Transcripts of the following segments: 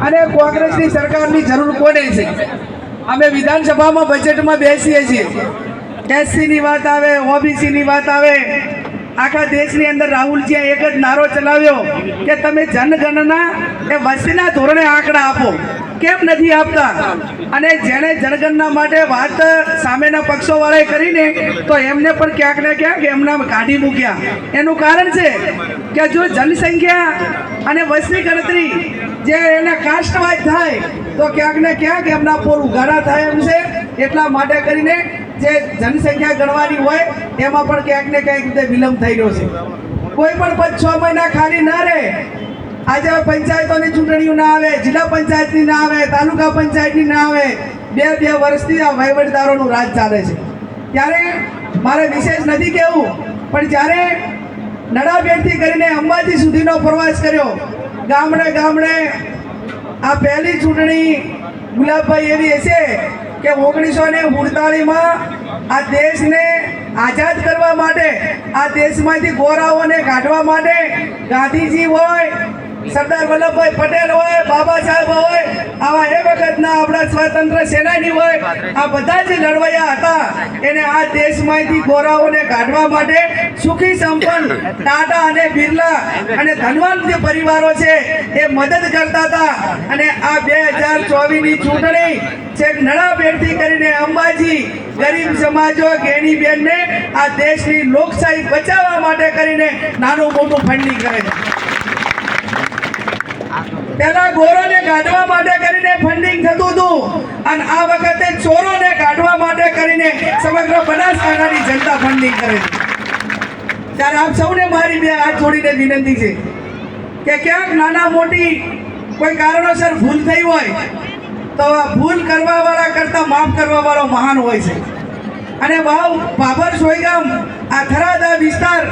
અને કોંગ્રેસની સરકારની જરૂર કોને છે? અમે વિધાનસભામાં બજેટમાં બેસીએ છીએ. એસસીની વાત આવે, ઓબીસીની વાત આવે. આખા દેશની અંદર રાહુલજીએ એક જ નારો ચલાવ્યો કે તમે જનગણના એ વસ્તીના ધોરણે આંકડા આપો. કેમ નથી આપતા? અને જેણે જનગણના માટે વાત સામેના પક્ષોવાળાએ કરીને તો એમને પણ ક્યાંક ને ક્યાંક એમના કાઢી મૂક્યા. એનું કારણ છે કે જો જનસંખ્યા અને વસ્તી ગણતરી જે એના કાસ્ટવાઇઝ થાય, તો ક્યાંક ને ક્યાંક એમના પોર ઉઘાડા થાય એમ છે. એટલા માટે કરીને જે જનસંખ્યા ગણવાની હોય, એમાં પણ ક્યાંક ને ક્યાંક રીતે વિલંબ થઈ રહ્યો છે. કોઈ પણ પદ છ મહિના ખાલી ના રહે, આજે પંચાયતોની ચૂંટણીઓ ના આવે, જિલ્લા પંચાયતની ના આવે, તાલુકા પંચાયતની ના આવે, બે બે વર્ષથી આ વહીવટદારોનું રાજ ચાલે છે. ત્યારે મારે વિશેષ નથી કહેવું, પણ જ્યારે નડાબેટથી કરીને અંબાજી સુધીનો પ્રવાસ કર્યો ગામડે ગામડે આ પહેલી ચૂંટણી ગુલાબભાઈ એવી હશે કે ઓગણીસો ને ઉડતાળીમાં આ દેશને આઝાદ કરવા માટે, આ દેશમાંથી ગોરાઓને કાઢવા માટે ગાંધીજી હોય સરદાર વલ્લભભાઈ પટેલ હોય, બાબા સાહેબ હોય, આવા એ વખતના આપણા સ્વતંત્ર સેનાની હોય, આ બધા જ લડવૈયા હતા, એને આ દેશમાંથી ગોરાઓને કાઢવા માટે સુખી સંપન્ન ટાટા અને બિરલા અને ધનવાન જે પરિવારો છે, એ મદદ કરતા હતા. અને આ બે હજાર ચોવીસની ચૂંટણી છેક નડાબેડથી કરીને અંબાજી ગરીબ સમાજો ગેની બેનને આ દેશની લોકશાહી બચાવવા માટે કરીને નાનું મોટું ફંડિંગ કરે છે. પહેલા ગોરોને કાઢવા માટે કરીને ફંડિંગ થતું હતું. અને આ વખતે ચોરોને કાઢવા માટે કરીને સમગ્ર બનાસકાંઠાની જનતા ફંડિંગ કરે છે. ત્યારે આપ સૌને મારી બે હાથ જોડીને વિનંતી છે કે ક્યાંક નાના મોટી કોઈ કારણોસર ભૂલ થઈ હોય, તો ભૂલ કરવાવાળા કરતાં માફ કરવાવાળો મહાન હોય છે. અને વાવ બાબર સોયગામ, આ થરાદ આ વિસ્તાર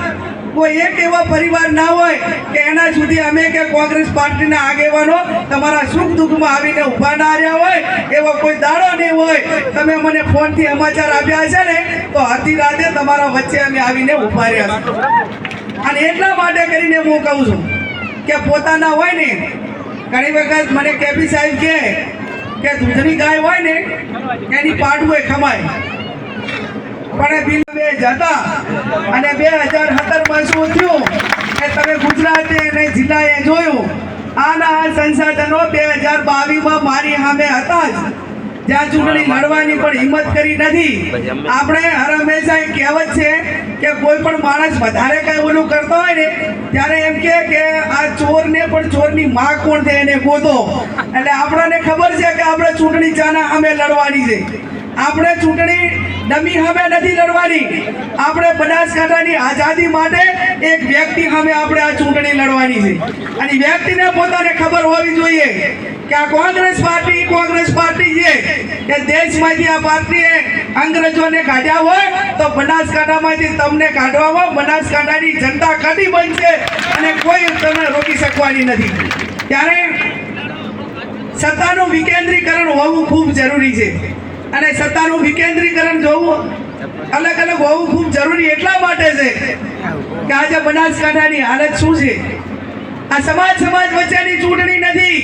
કોઈ એક એવા પરિવાર ના હોય કે એના સુધી અમે કે કોંગ્રેસ પાર્ટીના આગેવાનો તમારા સુખ દુઃખમાં આવીને ઊભા ના રહ્યા હોય, એવો કોઈ દાડો નહીં હોય. તમે મને ફોનથી સમાચાર આપ્યા છે ને, તો અડધી રાતે તમારા વચ્ચે અમે આવીને ઊભા રહ્યા છીએ. અને એટલા માટે કરીને હું કહું છું કે પોતાના હોય ને, ઘણી વખત મને કેપી સાહેબ કહે કે, દૂધની ગાય હોય ને, એની પાડવું એ ખમાય. પણ બિલ બે જતા અને બે હજાર સત્તરમાં શું થયું? કે તમે ગુજરાતે અને જિલ્લાએ જોયું, આના આ સંસાધનો બે હજાર બાવીસમાં મારી સામે હતા જ. જ્યાં ચૂંટણી લડવાની પણ હિંમત કરી નથી. આપણે હર હંમેશા એક કહેવત છે કે કોઈ પણ માણસ વધારે કઈ ઓલું કરતો હોય ને, ત્યારે એમ કે કે આ ચોરને પણ ચોરની માં કોણ છે એને ગોતો. એટલે આપણને ખબર છે કે આપણે ચૂંટણી ચાના સામે લડવાની છે. આપણે ચૂંટણી ડમી સામે નથી લડવાની. આપણે બનાસકાંઠાની આઝાદી માટે એક વ્યક્તિ સામે આપણે આ ચૂંટણી લડવાની છે. અને વ્યક્તિને પોતાને ખબર હોવી જોઈએ કે આ કોંગ્રેસ પાર્ટી કોંગ્રેસ પાર્ટી છે. કે દેશમાંથી આ પાર્ટીએ અંગ્રેજોને કાઢ્યા હોય તો બનાસકાંઠામાંથી તમને કાઢવામાં બનાસકાંઠાની જનતા કદી બનશે અને કોઈ તમને રોકી શકવાની નથી. ત્યારે સત્તાનું વિકેન્દ્રીકરણ હોવું ખૂબ જરૂરી છે. અને સત્તાનું વિકેન્દ્રીકરણ જોવું અલગ અલગ હોવું ખૂબ જરૂરી એટલા માટે છે કે આજે બનાસકાંઠાની હાલત શું છે? આ સમાજ સમાજ વચ્ચેની ચૂંટણી નથી.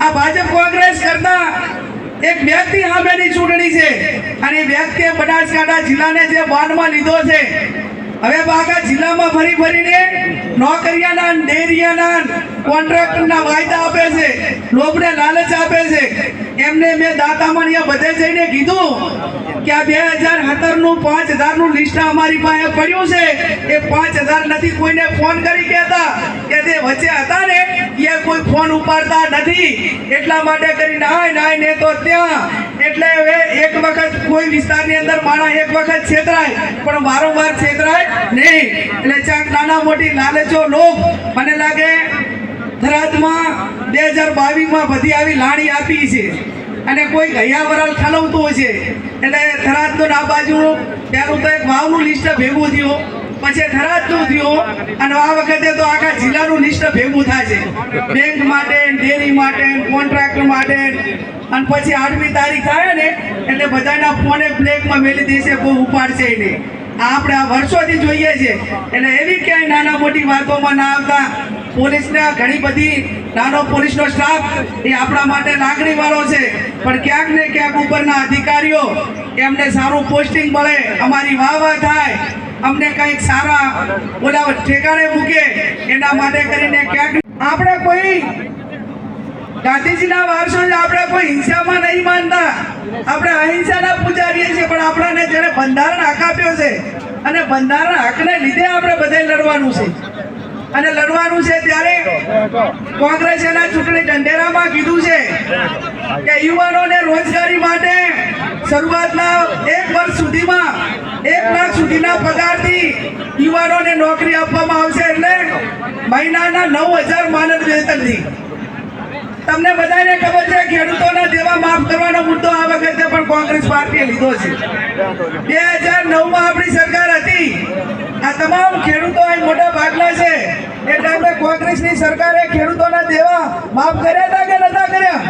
આ ભાજપ કોંગ્રેસ કરતા એક વ્યક્તિ સામેની ચૂંટણી છે અને એ વ્યક્તિએ બનાસકાંઠા જિલ્લાને જે બાનમાં લીધો છે. હવે બાકા જિલ્લામાં ફરી ફરીને નોકરિયાના ડેરિયાના કોન્ટ્રાક્ટરના વાયદા આપે છે. લોભને લાલચ આપે છે. એમને મેં દાતામાં અહીંયા બધે જઈને કીધું કે આ બે હજાર સત્તરનું પાંચ હજારનું લિસ્ટ અમારી પાસે પડ્યું છે. એ પાંચ હજાર નથી કોઈને ફોન કરી કહેતા કે તે વચ્ચે હતા ને, એ કોઈ ફોન ઉપાડતા નથી. એટલા માટે કરી નાય નાય ને તો ત્યાં. એટલે હવે એક વખત કોઈ વિસ્તારની અંદર માણસ એક વખત છેતરાય, પણ વારંવાર છેતરાય નહીં. એટલે ચાક નાના મોટી લાલચો લોભ. મને લાગે થરાદમાં બે હજાર બાવીસમાં બધી આવી લાણી આપી છે. અને કોઈ ગયા વરાલ ઠલવતું છે. એટલે થરાદનું આ બાજુ પહેલું તો એક વાવનું લિસ્ટ ભેગું થયું. પછી થરાદનું થયું. અને આ વખતે તો આખા જિલ્લાનું લિસ્ટ ભેગું થાય છે. બેંક માટે, ડેરી માટે કોન્ટ્રાક્ટર માટે. અને પછી આઠમી તારીખ આવે ને, એટલે બધાના ફોને બ્લેકમાં મેલી દેશે બહુ ઉપાડશે નહીં. આપણે આ વર્ષોથી જોઈએ છે. એટલે એવી ક્યાંય નાના મોટી વાતોમાં ના આવતા. પોલીસને ઘણી બધી નાનો પોલીસનો સ્ટાફ એ આપણા માટે લાગણી વાળો છે. પણ ક્યાંક ને ક્યાંક ઉપરના અધિકારીઓ એમને સારું પોસ્ટિંગ મળે, અમારી વાહ વાહ થાય. અમને કંઈક સારા ઓલા ઠેકાણે મૂકે, એના માટે કરીને ક્યાંક આપણે કોઈ ગાંધીજીના વારસો આપણે કોઈ હિંસામાં નહીં માનતા. આપણે અહિંસાના પૂજારીએ છીએ, પણ આપણાને જ્યારે બંધારણ હક આપ્યો છે, અને બંધારણ હકને લીધે આપણે બધે લડવાનું છે. અને લડવાનું છે ત્યારે કોંગ્રેસ એના ચૂંટણી ઢંઢેરામાં કીધું છે કે યુવાનોને રોજગારી માટે શરૂઆતના એક વર્ષ સુધીમાં, એક લાખ સુધીના પગારથી યુવાનોને નોકરી આપવામાં આવશે એટલે મહિનાના નવ હજાર માનદ વેતનથી. તમને બધાને ખબર છે ખેડૂતોના દેવા માફ કરવાનો મુદ્દો આ વખતે પણ કોંગ્રેસ પાર્ટીએ લીધો છે. બે હજાર નવમાં આપણી સરકાર હતી. આ તમામ ખેડૂતો અહીં મોટા ભાગના છે. એ ટાઈમે કોંગ્રેસની સરકારે ખેડૂતોના દેવા માફ કર્યા હતા કે નતા કર્યા?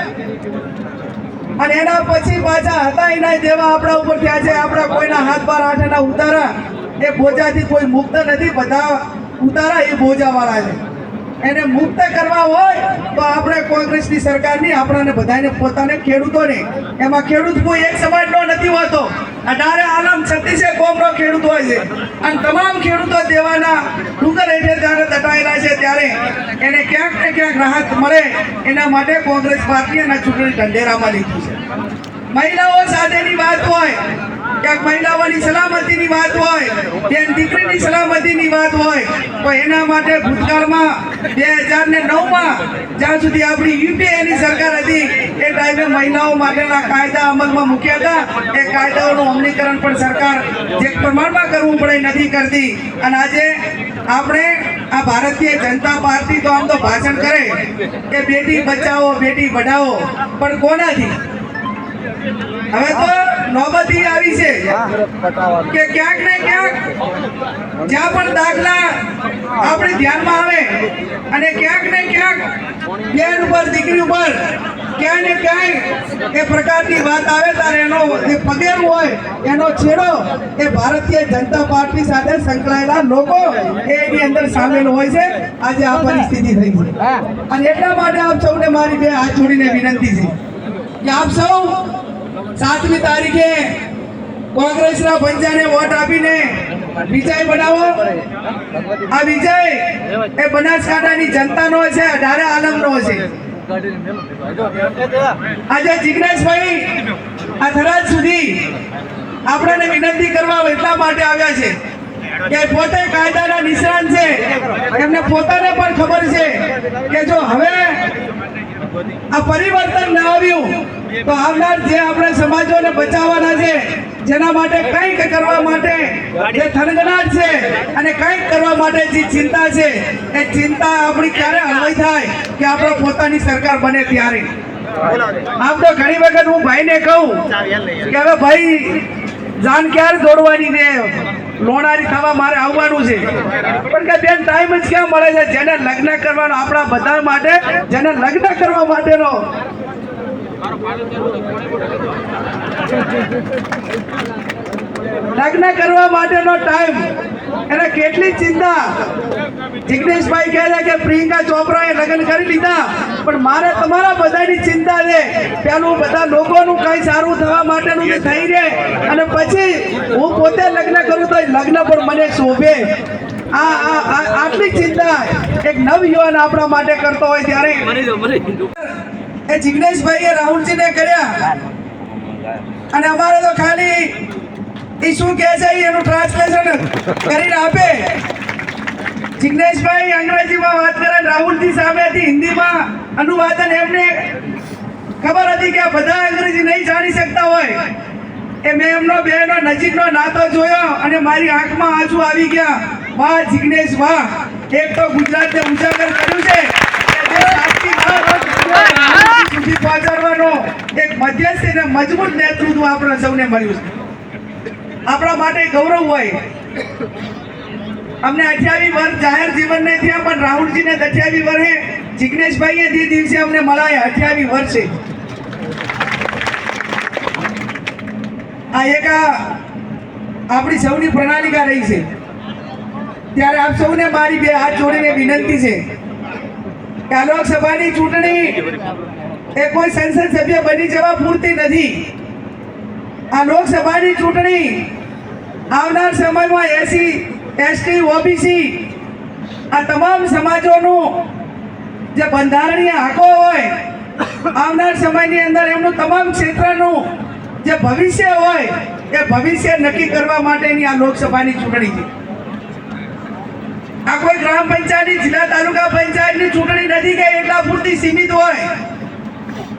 અને એના પછી પાછા હતા એના દેવા આપણા ઉપર થયા છે આપણા કોઈના હાથ બાર આઠના ઉતારા. એ બોજાથી કોઈ મુક્ત નથી બધા ઉતારા એ બોજાવાળા છે. એને મુક્ત કરવા હોય તો આપણે કોંગ્રેસની સરકારની આપણાને બધાને પોતાને ખેડૂતોને. એમાં ખેડૂત કોઈ એક સમાજનો નથી હોતો. અઢારે આલમ છત્રીસે કોમનો ખેડૂત હોય છે. અને તમામ ખેડૂતો દેવાના ડુંગર હેઠળ જ્યારે દટાયેલા છે ત્યારે એને ક્યાંક ને ક્યાંક રાહત મળે. એના માટે કોંગ્રેસ પાર્ટી એના ચૂંટણી ઢંઢેરામાં લીધું છે. મહિલાઓ સાથેની વાત હોય ક્યાંક મહિલાઓની સલામતીની વાત હોય, બેન દીકરીની સલામતીની વાત હોય તો એના માટે ભૂતકાળમાં બે હજાર નવમાં જ્યાં સુધી આપણી યુપીએની સરકાર હતી, એ ટાઈમે મહિલાઓ માટેના કાયદા અમલમાં મૂક્યા હતા. એ કાયદાઓનું અમલીકરણ પણ સરકાર જે પ્રમાણમાં કરવું પડે નથી કરતી. અને આજે આપણે આ ભારતીય જનતા પાર્ટી તો આમ તો ભાષણ કરે કે બેટી બચાવો, બેટી પઢાઓ પણ કોનાથી? હવે તો નોબતી આવી છે. કે ક્યાંક ને ક્યાંક જ્યાં પણ દાખલા આપણે ધ્યાનમાં આવે અને ક્યાંક ને ક્યાંક બેન ઉપર દીકરી ઉપર ક્યાંય ને ક્યાંય એ પ્રકારની વાત આવે ત્યારે એનો જે પગેરું હોય એનો છેડો એ ભારતીય જનતા પાર્ટી સાથે સંકળાયેલા લોકો એની અંદર સામેલ હોય છે. આજે આ પરિસ્થિતિ થઈ છે. અને એટલા માટે આપ સૌને મારી બે હાથ જોડીને વિનંતી છે. કે આપ સૌ સાતમી તારીખે કોંગ્રેસના પંચાને વોટ આપીને વિજય બનાવો. આ વિજય એ બનાસકાંઠાની જનતાનો છે, અઢારે આલમનો છે. આજે જિગ્નેશભાઈ આ થરાદ સુધી આપણને વિનંતી કરવા એટલા માટે આવ્યા છે કે પોતે કાયદાના નિષ્ણાંત છે. એમને પોતાને પણ ખબર છે કે જો હવે આ પરિવર્તન ન આવ્યું. તો આવનાર જે આપણે સમાજોને બચાવવાના છે જેના માટે કંઈક કરવા માટે જે થનગનાટ છે અને કંઈક કરવા માટે જે ચિંતા છે એ ચિંતા આપણી ક્યારે હળવાઈ થાય કે આપણે પોતાની સરકાર બને ત્યારે? આમ તો ઘણી વખત હું ભાઈને કહું કે હવે ભાઈ જાન ક્યારે દોડવાની ને લોણારી થવા મારે આવવાનું છે. પણ કે બેન ટાઈમ જ ક્યાં મળે છે? જેને લગ્ન કરવાનો આપણા બધા માટે, જેને લગ્ન કરવા માટેનો. લગ્ન કરવા માટેનો ટાઈમ એને કેટલી ચિંતા. જિગ્નેશભાઈ કહે છે કે પ્રિયંકા ચોપરાએ લગ્ન કરી લીધા પણ મારે તમારા બધાની ચિંતા છે. પેલું બધા લોકોનું કંઈ સારું થવા માટેનું જે થઈ રહે અને પછી હું પોતે લગ્ન કરું તો લગ્ન પણ મને શોભે. આ આ- આટલી ચિંતા એક નવ યુવાન આપણા માટે કરતો હોય ત્યારે. એ જિગ્નેશભાઈએ રાહુલજીને કર્યા. અને અમારે તો ખાલી એ શું કહે છે? એનું ટ્રાન્સલેશન કરીને આપે. જિગ્નેશભાઈ અંગ્રેજીમાં વાત કરે રાહુલજી સામેથી હિન્દીમાં અનુવાદન એમને ખબર હતી કે આ બધા અંગ્રેજી નહીં જાણી શકતા હોય. એ મેં એમનો બેનો નજીકનો નાતો જોયો અને મારી આંખમાં આંસુ આવી ગયા. વાહ જિગ્નેશ વાહ. એક તો ગુજરાતને ઉજાગર કર્યું છે. સુધી પહોંચાડવાનો એક મધ્યસ્થ અને મજબૂત નેતૃત્વ આપણે સૌને મળ્યું છે. આપણા માટે ગૌરવ હોય. અમને અઠ્યાવી વર્ષ જાહેર જીવનને થયા, પણ રાહુલજીને અઠ્યાવી વર્ષે જિગ્નેશભાઈએ જે દિવસે અમને મળાયા. અઠ્યાવી વર્ષે. આ એક આપણી સૌની પ્રણાલિકા રહી છે. ત્યારે આપ સૌને મારી બે હાથ જોડીને વિનંતી છે કે આ લોકસભાની ચૂંટણી એ કોઈ સંસદ સભ્ય બની જવા પૂરતી નથી. આ લોકસભાની ચૂંટણી આવનાર સમયમાં એસી, એસટી, ઓબીસી, આ તમામ સમાજોનું જે બંધારણીય હકો હોય, આવનાર સમયની અંદર એમનું તમામ ક્ષેત્રનું જે ભવિષ્ય હોય, એ ભવિષ્ય નક્કી કરવા માટેની આ લોકસભાની ચૂંટણી છે. આ કોઈ ગ્રામ પંચાયતની, જિલ્લા તાલુકા પંચાયતની ચૂંટણી નથી કે એટલા પૂરતી સીમિત હોય.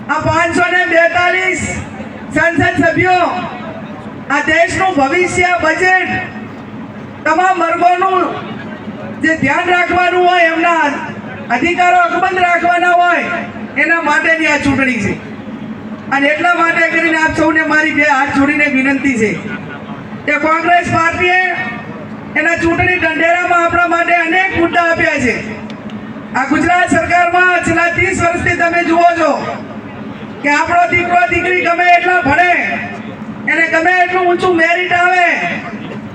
આ પાંચસો ને બેતાલીસ સંસદ સભ્યો, આ દેશનું ભવિષ્ય, બજેટ, તમામ વર્ગોનું જે ધ્યાન રાખવાનું હોય, એમના અધિકારો અકબંધ રાખવાના હોય, એના માટેની આ ચૂંટણી છે. અને એટલા માટે કરીને આપ સૌને મારી બે હાથ જોડીને વિનંતી છે કે કોંગ્રેસ પાર્ટીએ એના ચૂંટણી ઢંઢેરામાં આપણા માટે અનેક મુદ્દા આપ્યા છે. આ ગુજરાત સરકારમાં છેલ્લા ત્રીસ વર્ષથી તમે જુઓ છો કે આપણો દીકરો દીકરી ગમે એટલા ભણે, એને ગમે એટલું ઊંચું મેરિટ આવે.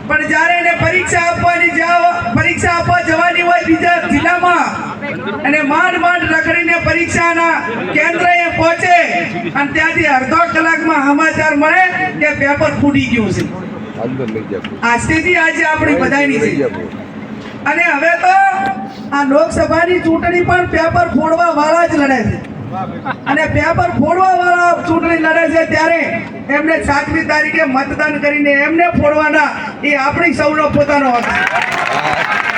પણ જ્યારે એને પરીક્ષા આપવાની પરીક્ષા આપવા જવાની હોય બીજા જિલ્લામાં, અને માંડ માંડ રખડીને પરીક્ષાના કેન્દ્ર એ પહોંચે, અને ત્યાંથી અડધો કલાકમાં સમાચાર મળે કે પેપર ફૂટી ગયું છે. આ સ્થિતિ આજે આપણી બધાની છે. અને હવે તો આ લોકસભાની ચૂંટણી પણ પેપર ફોડવા વાળા જ લડે છે. અને પેપર ફોડવા વાળા ચૂંટણી લડે છે ત્યારે એમને સાતમી તારીખે મતદાન કરીને એમને ફોડવાના એ આપણી સૌનો પોતાનો હક